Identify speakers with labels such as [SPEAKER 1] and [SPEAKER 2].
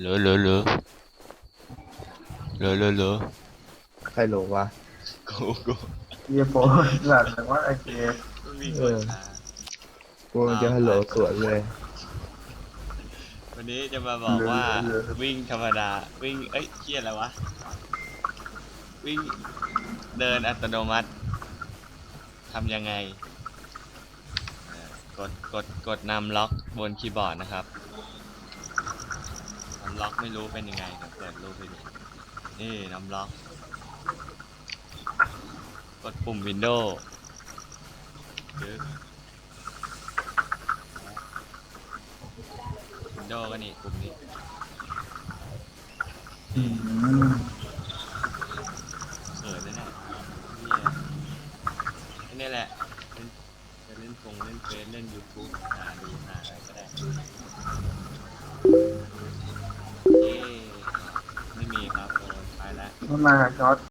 [SPEAKER 1] เหลือเหลือเหลือเหลือเหลือเหลือ
[SPEAKER 2] ใครหลงวะ
[SPEAKER 1] กูกู
[SPEAKER 3] เยียโฟนแบบแต่ว่าไอเค
[SPEAKER 1] มีค
[SPEAKER 2] เอนอ
[SPEAKER 1] ช้า
[SPEAKER 2] กูมันจะฮัลโหลสวนเลย
[SPEAKER 1] วันนี้จะมาบอกว่าวิ่งธรรมดา วิ่งเอ้ยเคียอะไรวะ วิ่งเดินอัตโนมัติทำยังไงเอ่อกดกดกดนำล็อกบนคีย์บอร์ดนะครับนำ ล็อกไม่รู้เป็นยังไงเดี๋ยวเปิดรูปให้ดูนี่น้ำล็อก กดปุ่ม Windows ยึด Windows ก็นี่ปุ่มนี้
[SPEAKER 3] อืม
[SPEAKER 1] เขินนะเนี่ยนี่แหละเล่นจะเล่นฟงเล่นเฟซเล่นยูทูบหาดูหาอะไรก็ได้ เย้ไม่มี